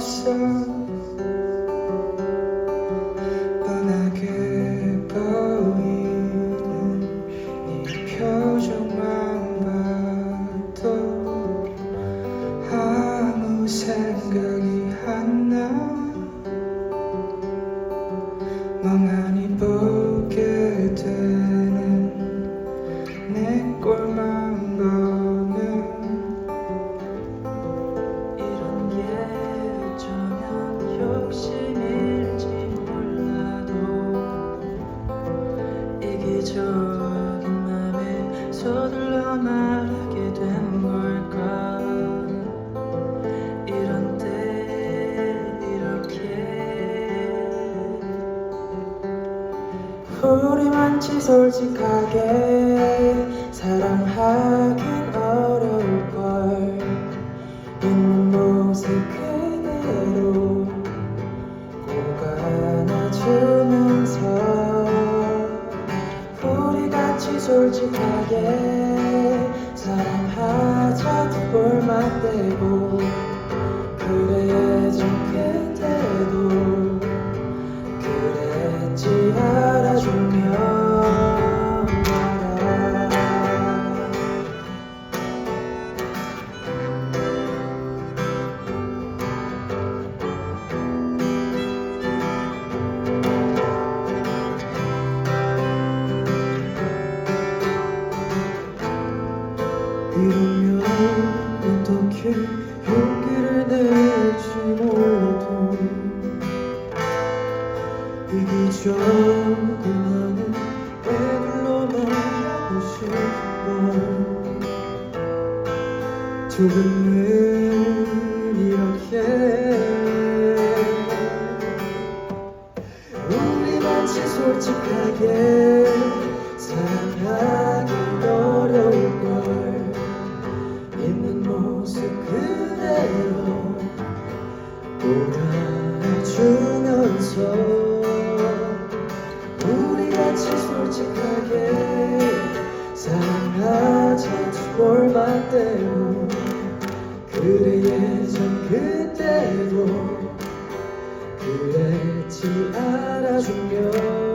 So. 서둘러 말하게 된 걸까? 이런 때 이렇게. 우리만치 솔직하게 사랑하긴 어려울 솔직하게 사랑하자 두볼만 떼고 그래 이러면 어떻게 용기를 낼지 몰라도 이기적인 나는 애들로만 하고 싶어. 조금은 우리 같이 솔직하게 사랑하자 두볼만 떼고 그래 예전 그때도 그랬지 알아주면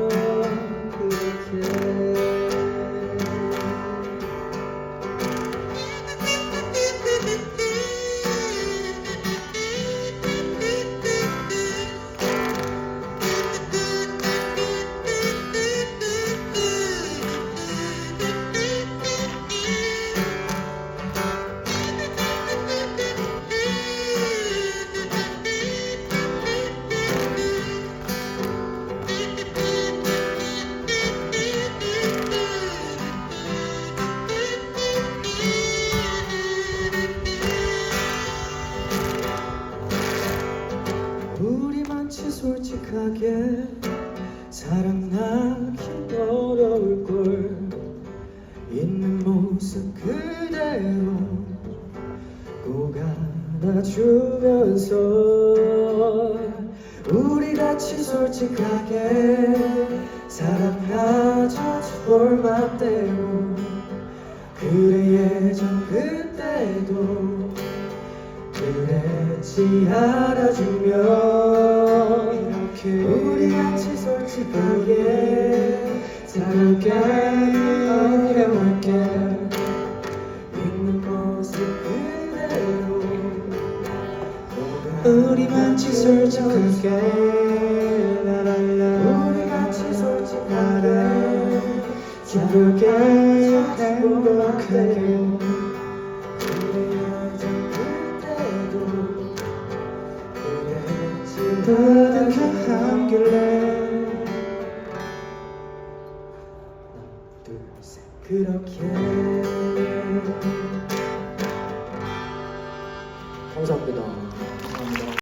사랑하기 어려울 걸. 있는 모습 그대로 꼭 안아주면서 우리 같이 솔직하게 사랑하자 떼고 그래 예전 그때도 그랬지 알아주면 우리 같이 솔직하게 감사합니다 cuando